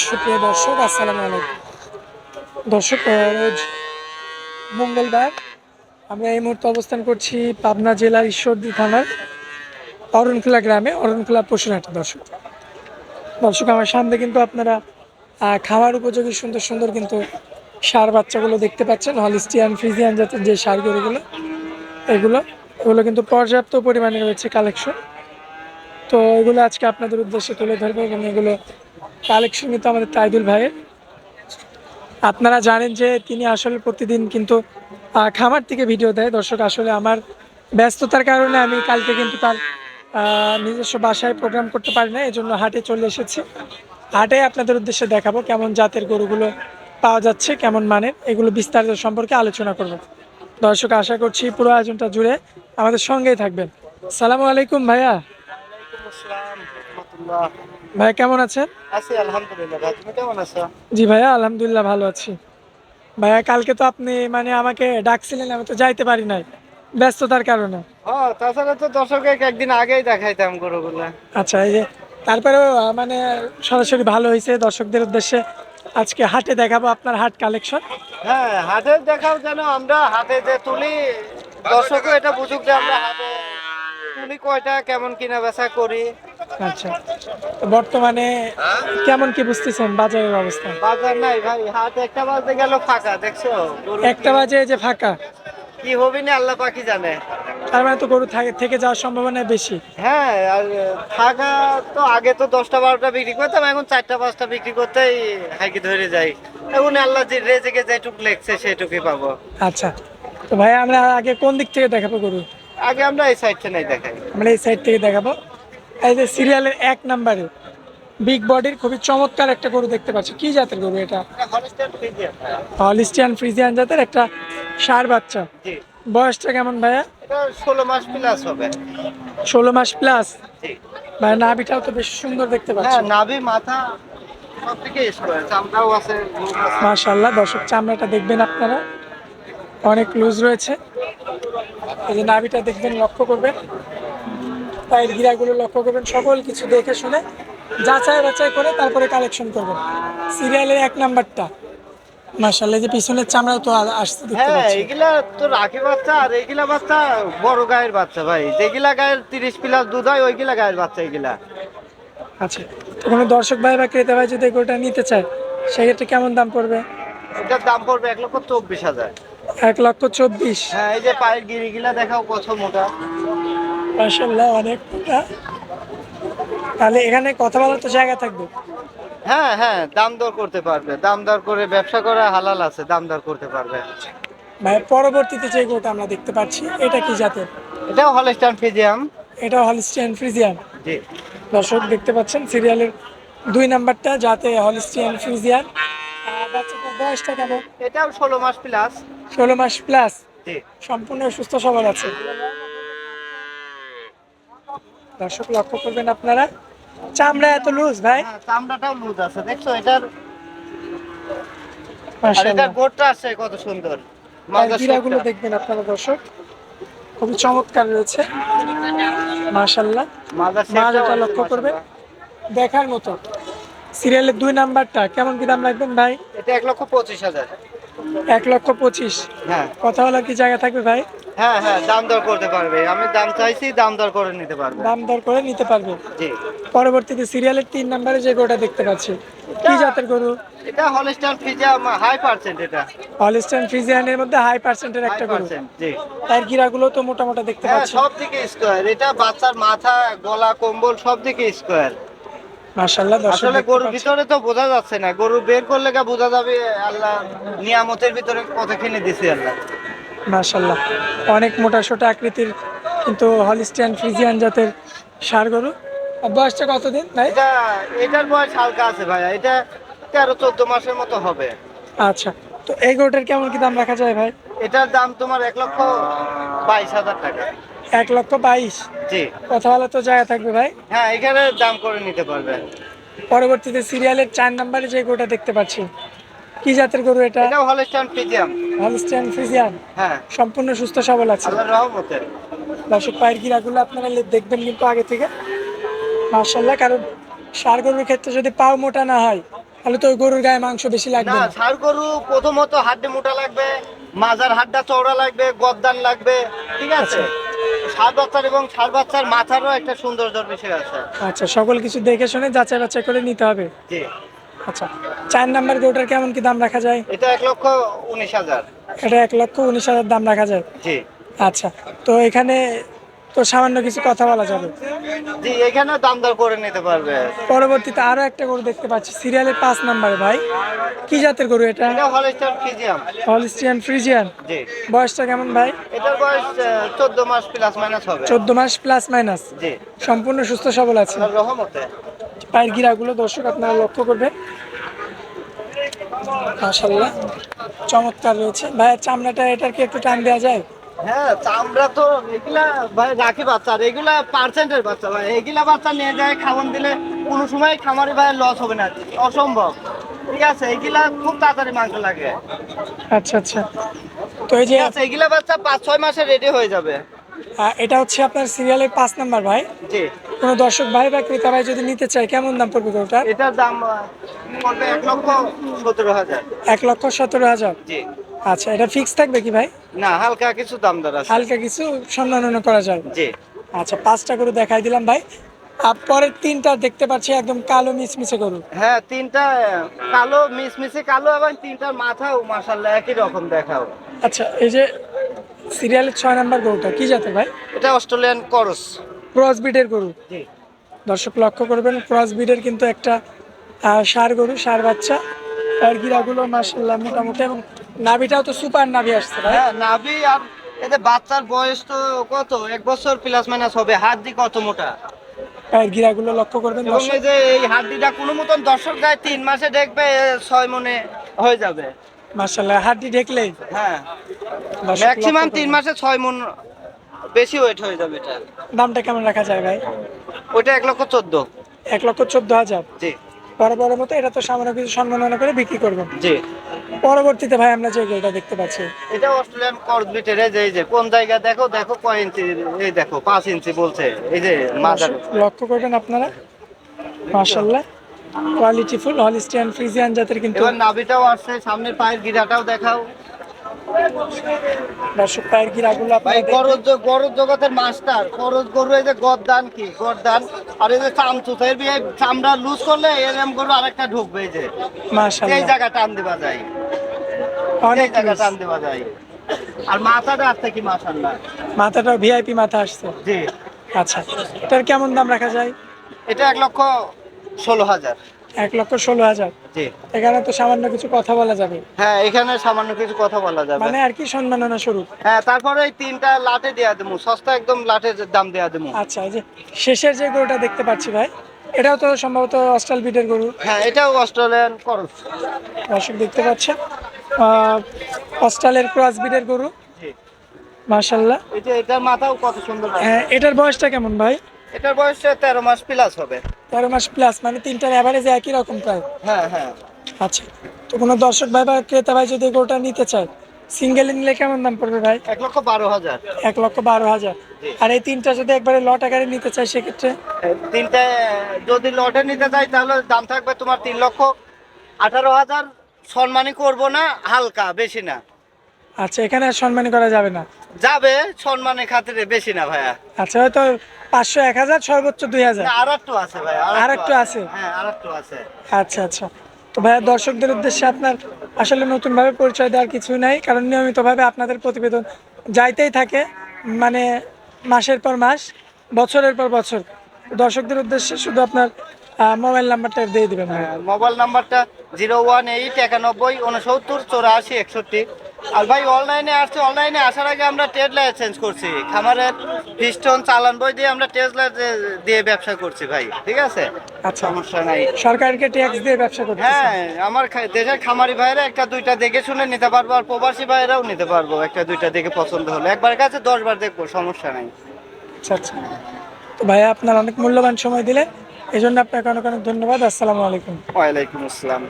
সুপ্রিয় দর্শক, আসসালামু আলাইকুম। দর্শক মঙ্গলবার আমরা এই মুহূর্তে অবস্থান করছি পাবনা জেলার ঈশ্বরদী থানার অরণখোলা গ্রামে, অরণখোলা পশুরহাটে। দর্শক দর্শক, আমার সামনে কিন্তু আপনারা খাওয়ার উপযোগী সুন্দর সুন্দর কিন্তু সার বাচ্চাগুলো দেখতে পাচ্ছেন, হলিস্টিয়ান, ফ্রিজিয়ান জাতের যে সার গরুগুলো এগুলো এগুলো কিন্তু পর্যাপ্ত পরিমাণে রয়েছে কালেকশন তো এগুলো আজকে আপনাদের উদ্দেশ্যে তুলে ধরবো এবং এগুলো কালেকশন কিন্তু আমাদের তাইদুল ভাইয়ের। আপনারা জানেন যে তিনি আসলে প্রতিদিন কিন্তু খামার থেকে ভিডিও দেয়। দর্শক, আসলে আমার ব্যস্ততার কারণে আমি কালকে কিন্তু তার নিজস্ব বাসায় প্রোগ্রাম করতে পারি না এই জন্য হাটে চলে এসেছি। হাটে আপনাদের উদ্দেশ্যে দেখাবো কেমন জাতের গরুগুলো পাওয়া যাচ্ছে, কেমন মানের, এগুলো বিস্তারিত সম্পর্কে আলোচনা করব। দর্শক, আশা করছি পুরো আয়োজনটা জুড়ে আমাদের সঙ্গেই থাকবেন। সালামু আলাইকুম ভাইয়া। ভাইয়া কেমন আছেন? আছি আলহামদুলিল্লাহ ভাই তুমি কেমন আছো? জি ভাইয়া আলহামদুলিল্লাহ ভালো আছি। ভাইয়া কালকে তো আপনি মানে আমাকে ডাকছিলেন আমি তো যাইতে পারি নাই ব্যস্ততার কারণে। হ্যাঁ তাছাড়া তো দর্শককে একদিন আগেই দেখাইতাম গরুগুলো। আচ্ছা এই যে তারপরেও আহ, মানে সরাসরি ভালো হয়েছে দর্শকদের উদ্দেশ্যে। আজকে হাটে দেখাবো আপনার হাট কালেকশন। হ্যাঁ হাটে দেখাও যেন আমরা হাটে যে তুলি দর্শকও এটা বুঝুক যে আমরা হাটে তুলি কয়টা কেমন কিনা বেচা করি। আচ্ছা। বর্তমানে কেমন কি বুঝতেছেন বাজারের অবস্থা? বাজার নাই ভাই হাট একটা বাজতে গেল ফাঁকা দেখছ? একটা বাজে এই যে ফাঁকা। কি হবি না আল্লাহ পাখি জানে? তার মানে তো গরু থেকে যাওয়ার সম্ভাবনা বেশি। হ্যাঁ আর ফাঁকা তো আগে তো দশটা বারোটা বিক্রি করতাম এখন চারটা পাঁচটা বিক্রি করতেই হাইকি ধরে যাই। এখন আল্লাহ যে রেজেকে যেটুক লেগছে সেটুকুই পাবো। আচ্ছা। তো ভাই আমরা আগে কোন দিক থেকে দেখাবো গরু? আগে আমরা এই সাইডটা নাই দেখাই। আমরা এই সাইড থেকে দেখাবো। এই যে সিরিয়ালের এক নাম্বারে বিগ বডির খুবই চমৎকার একটা গরু দেখতে পাচ্ছি। কি জাতের গরু এটা? Holstein Friesian. জাতের একটা সার বাচ্চা। বয়সটা কেমন ভাইয়া? ষোলো মাস প্লাস হবে। ষোলো মাস প্লাস ভাই নাভিটাও তো বেশ সুন্দর দেখতে পাচ্ছি। হ্যাঁ নাভি মাথা। মাশাল্লাহ দর্শক চামড়াটা দেখবেন আপনারা। অনেক লুজ রয়েছে। এই যে নাভিটা দেখবেন লক্ষ্য করবেন। পায়ের গিরাগুলো লক্ষ্য করবেন সকল কিছু দেখে শুনে যাচাই বাছাই করে তারপরে কালেকশন করবেন। সিরিয়ালের এক নাম্বারটা। মাশাল্লাহ যে পিছনের চামড়াও তো আসছে দেখতে হ্যাঁ এগুলা তো রাখি বাচ্চা আর এইগুলা বাচ্চা বড় গায়ের বাচ্চা ভাই। যেগুলা গায়ের তিরিশ প্লাস দুধ হয় ওইগুলা গায়ের বাচ্চা এগুলা। আচ্ছা কোনো দর্শক ভাই বা ক্রেতা ভাই যদি এগুলোটা নিতে চায় সেক্ষেত্রে কেমন দাম পড়বে? এটার দাম পড়বে এক লক্ষ চব্বিশ হাজার। এক লক্ষ চব্বিশ। হ্যাঁ এই যে পায়ের গিরিগুলা দেখাও কত মোটা। মাশাল্লাহ অনেক। মোটা। তাহলে এখানে কথা বলার তো জায়গা থাকবে। হ্যাঁ হ্যাঁ দাম দর করতে পারবে। দাম দর করে ব্যবসা করা হালাল আছে দাম দর করতে পারবে। ভাই পরবর্তীতে যে গরুটা আমরা দেখতে পাচ্ছি এটা কি জাতের? এটাও হলস্টাইন ফিজিয়াম এটা হলিস্টিয়ান ফ্রিজিয়ান জি। দর্শক দেখতে পাচ্ছেন সিরিয়ালের দুই নাম্বারটা যাতে হলিস্টিয়ান ফ্রিজিয়ান আহ, বাচ্চাটার বয়সটা কেমন? এটাও ষোলো মাস প্লাস ষোলো মাস প্লাস সম্পূর্ণ সুস্থ সবল আছে। দর্শক লক্ষ্য করবেন আপনারা। চামড়া এত লুজ ভাই। হ্যাঁ, চামড়াটাও লুজ আছে। দেখছ এটার আর গোটটা আছে কত সুন্দর। গিরাগুলো দেখবেন আপনারা দর্শক। খুবই চমৎকার রয়েছে। মাশাল্লাহ মাজাটা লক্ষ্য করবেন। দেখার মতো। সিরিয়ালের দুই নাম্বারটা কেমন কি দাম রাখবেন ভাই? এটা এক লক্ষ পঁচিশ হাজার। এক লক্ষ পঁচিশ। হ্যাঁ। কথা বলার কি জায়গা থাকবে ভাই? হ্যাঁ হ্যাঁ দাম দর করতে পারবে। আমি দাম চাইছি দাম দর করে নিতে পারবে। দাম দর করে নিতে পারবে। জি। পরবর্তীতে সিরিয়ালের তিন নাম্বারে যে গরুটা দেখতে পাচ্ছি কি জাতের গরু? এটা হলস্টাইন ফিজিয়াম হাই পার্সেন্ট এটা। হলিস্টান ফ্রিজিয়ানের মধ্যে হাই পার্সেন্টের একটা গরু। জি। তার গিরাগুলো তো মোটা মোটা দেখতে হ্যাঁ পাচ্ছি। সব দিকে স্কোয়ার এটা বাচ্চার মাথা গলা কম্বল সব দিকে স্কোয়ার মাশাল্লাহ দর্শক আসলে গরুর। ভিতরে তো বোঝা যাচ্ছে না। গরু বের করলে গা বোঝা যাবে আল্লাহ নিয়ামতের ভিতরে কত কিনে দিছি আল্লাহ। মাশাল্লাহ অনেক মোটা সোটা আকৃতির কিন্তু হলিস্টিয়ান ফ্রিজিয়ান জাতের সার গরু। বয়সটা কতদিন? ভাই? এটা এটার বয়স হালকা আছে ভাইয়া। এটা তেরো চোদ্দ মাসের মতো হবে। আচ্ছা। তো এই গরুটার কেমন কি দাম রাখা যায় ভাই? এটার দাম তোমার এক লক্ষ বাইশ হাজার টাকা। এক লক্ষ বাইশ? জি। কথা বলা তো জায়গা থাকবে ভাই। হ্যাঁ এখানে দাম করে নিতে পারবে। পরবর্তীতে সিরিয়ালের চার নাম্বারে যে গরুটা দেখতে পাচ্ছি কি জাতের গরু এটা? এটাও হলস্টাইন ফিজিয়াম হলিস্টিয়ান ফ্রিজিয়ান হ্যাঁ। সম্পূর্ণ সুস্থ সবল আছে। আল্লাহ রহমতে দর্শক পায়ের গিরাগুলো আপনারা দেখবেন কিন্তু আগে থেকে। মার্শাল্লাহ কারণ সার গরুর ক্ষেত্রে যদি পাও মোটা না হয় তাহলে তো ওই গরুর গায়ে মাংস বেশি লাগবে না। ষাড় গরু প্রথমত হাড্ডি মোটা লাগবে মাজার হাড্ডা চওড়া লাগবে গদ্দান লাগবে ঠিক আছে? ষাট বাচ্চার এবং ষাট বাচ্চার মাথারও একটা সৌন্দর্যের বিষয় আছে। আচ্ছা সকল কিছু দেখে শুনে যাচাই বাছাই করে নিতে হবে। জি। আচ্ছা চার নাম্বার গরুটার কেমন কি দাম রাখা যায়? এটা এক লক্ষ উনিশ হাজার। এটা এক লক্ষ উনিশ হাজার দাম রাখা যায়? জি। আচ্ছা তো এখানে তো সামান্য কিছু কথা বলা যাবে? জি এখানে দাম দর করে নিতে পারবে। পরবর্তীতে আরও একটা গরু দেখতে পাচ্ছি সিরিয়ালের পাঁচ নাম্বারে ভাই। কি জাতের গরু এটা? এটা হলস্টার হলিস্টিয়ান ফ্রিজিয়ান। জি। বয়সটা কেমন ভাই? এটার বয়স চোদ্দ মাস প্লাস মাইনাস হবে। চোদ্দ মাস প্লাস মাইনাস জি। সম্পূর্ণ সুস্থ সবল আছে। রহমতে। পায়ের গিরাগুলো দর্শক আপনারা লক্ষ্য করবেন। মাশাল্লাহ চমৎকার রয়েছে। ভাইয়ের চামড়াটা এটার কি একটু টান দেওয়া যায়? হ্যাঁ চামড়া তো এগুলা ভাই রাখি বাচ্চা। এগুলা পার্সেন্টের বাচ্চা ভাই। এগুলা বাচ্চা নিয়ে যায় খাওয়ান দিলে কোনো সময় খামারি ভাই লস হবে না। অসম্ভব। ঠিক আছে এগুলা খুব তাড়াতাড়ি মাংস লাগে। আচ্ছা আচ্ছা। তো এই যে আছে এগুলা বাচ্চা পাঁচ ছয় মাসে রেডি হয়ে যাবে। এটা হচ্ছে আপনার সিরিয়ালের পাঁচ নাম্বার ভাই? জি। কোনো দর্শক ভাই বা ক্রেতা ভাই যদি নিতে চায় কেমন দাম পড়বে গরুটার এটার দাম পড়বে এক লক্ষ সতেরো হাজার। এক লক্ষ সতেরো হাজার? জি। আচ্ছা এটা ফিক্স থাকবে কি ভাই? না হালকা কিছু দাম দর আছে। হালকা কিছু সম্মাননা করা যায়। জি। আচ্ছা পাঁচটা গরু দেখাই দিলাম ভাই। আর পরের তিনটা দেখতে পাচ্ছি একদম কালো মিচমিচে গরু। হ্যাঁ তিনটা কালো মিসমিসে কালো এবং তিনটার মাথাও মাসাল্লাহ একই রকম দেখাও। আচ্ছা এই যে সিরিয়ালের ছয় নাম্বার গরুটা কি জাতের ভাই? এটা অস্ট্রেলিয়ান করস। ক্রস বিডের গরু দর্শক লক্ষ্য করবেন ক্রস বিডের কিন্তু একটা সার গরু সার বাচ্চা। আর গিরাগুলো মাসাল্লাহ মোটামুটি এবং নাভিটাও তো সুপার নাভি আসছে হ্যাঁ নাভি আর এতে বাচ্চার বয়স তো কত? এক বছর প্লাস মাইনাস হবে হাড্ডি কত মোটা? পায়ের গিরাগুলো লক্ষ্য করবেন এবং এই যে এই হাড্ডিটা কোনো মতন দর্শক গায়ে তিন মাসে দেখবে ছয় মনে হয়ে যাবে। মাসাল্লাহ হাড্ডি ঢেকলেই। হ্যাঁ। ম্যাক্সিমাম তিন মাসে ছয় মন বেশি ওয়েট হয়ে যাবে এটা। দামটা কেমন রাখা যায় ভাই? ওইটা এক লক্ষ চোদ্দ। এক লক্ষ চোদ্দ হাজার? জি। পরে পরের মতো এটা তো সামান্য কিছু সম্মাননা করে বিক্রি করবেন। জি। পরবর্তীতে ভাই আমরা যে এটা দেখতে পাচ্ছি। এটা অস্ট্রেলিয়ান কর্স বিটের এই যে এই যে কোন জায়গা দেখো দেখো কয় ইঞ্চি এই দেখো পাঁচ ইঞ্চি বলছে এই যে দর্শক লক্ষ্য করবেন আপনারা। মাশাল্লাহ কোয়ালিটি ফুল হলিস্টিয়ান ফ্রিজিয়ান জাতের কিন্তু এবার নাভিটাও আসছে সামনের পায়ের গিরাটাও দেখাও। দর্শক পায়ের গিরাগুলো ভাই গরজ গরজ জগতের মাস্টার। গরজ গরু এই যে গরদান কি? গরদান। আর এই যে চামচুত এর চামড়া লুজ করলে এরম গরু আরেকটা ঢুকবে এই যে। এই জায়গা টান যায়। অনেক জায়গা টান যায়। আর মাথাটা আসছে কি মাশাল্লাহ মাথাটা ভিআইপি মাথা আসছে? জি। আচ্ছা। এটার কেমন দাম রাখা যায়? এটা এক লক্ষ ষোলো হাজার। এক লক্ষ ষোলো হাজার। জি। এখানে তো সামান্য কিছু কথা বলা যাবে। হ্যাঁ এখানে সামান্য কিছু কথা বলা যাবে। মানে আর কি সম্মাননা স্বরূপ। হ্যাঁ তারপরে এই তিনটা লাটে দেয়া দেবো। সস্তা একদম লাটের দাম দেয়া দেবো। আচ্ছা এই যে শেষের যে গরুটা দেখতে পাচ্ছি ভাই এটাও তো সম্ভবত অস্ট্রাল বিটের গরু। হ্যাঁ এটাও অস্ট্রেলিয়ান করস। দর্শক দেখতে পাচ্ছেন অস্ট্রালের ক্রস বিটের গরু। মাশাল্লাহ এই যে এটার মাথাও কত সুন্দর। হ্যাঁ এটার বয়সটা কেমন ভাই? এটার বয়স তেরো মাস প্লাস হবে। তেরো মাস প্লাস মানে তিনটার অ্যাভারেজ একই রকম প্রায়। হ্যাঁ হ্যাঁ। আচ্ছা তো কোনো দর্শক ভাই বা ক্রেতা ভাই যদি গরুটা নিতে চায় সিঙ্গেল নিলে কেমন দাম পড়বে ভাই? এক লক্ষ বারো হাজার। এক লক্ষ বারো হাজার। আর এই তিনটা যদি একবারে লট আকারে নিতে চায় সেক্ষেত্রে? তিনটে যদি লটে নিতে চাই তাহলে দাম থাকবে তোমার তিন লক্ষ আঠারো হাজার। সম্মানই করব না হালকা বেশি না। আচ্ছা এখানে আর সম্মানী করা যাবে না। যাবে সম্মানের খাতিরে বেশি না ভাইয়া। আচ্ছা হয়তো পাঁচশো এক হাজার সর্বোচ্চ দুই হাজার। আর একটু আছে ভাই আর একটু আছে? হ্যাঁ আর একটু আছে। আচ্ছা আচ্ছা। তো ভাইয়া দর্শকদের উদ্দেশ্যে আপনার আসলে নতুনভাবে পরিচয় দেওয়ার কিছুই নাই কারণ নিয়মিতভাবে আপনাদের প্রতিবেদন যাইতেই থাকে মানে মাসের পর মাস বছরের পর বছর। দর্শকদের উদ্দেশ্যে শুধু আপনার মোবাইল নাম্বারটা দিয়ে দিবেন হ্যাঁ, মোবাইল নাম্বারটা জিরো ওয়ান এইট একানব্বই উনসত্তর চৌরাশি একষট্টি। আর ভাই অনলাইনে আসছে অনলাইনে আসার আগে আমরা ট্রেড লাইসেন্স করছি। খামারের পিস্টন চালান বই দিয়ে আমরা ট্রেড দিয়ে ব্যবসা করছি ভাই ঠিক আছে? আচ্ছা। সমস্যা নাই। সরকারকে ট্যাক্স দিয়ে ব্যবসা করতে হ্যাঁ আমার দেশের খামারি ভাইরা একটা দুইটা দেখে শুনে নিতে পারব আর প্রবাসী ভাইরাও নিতে পারব একটা দুইটা দেখে পছন্দ হলে। একবার কাছে দশ বার দেখব সমস্যা নাই। আচ্ছা আচ্ছা। তো ভাইয়া আপনার অনেক মূল্যবান সময় দিলেন। এই জন্য আপনাকে অনেক অনেক ধন্যবাদ। আসসালামু আলাইকুম। ওয়ালাইকুম আসসালাম।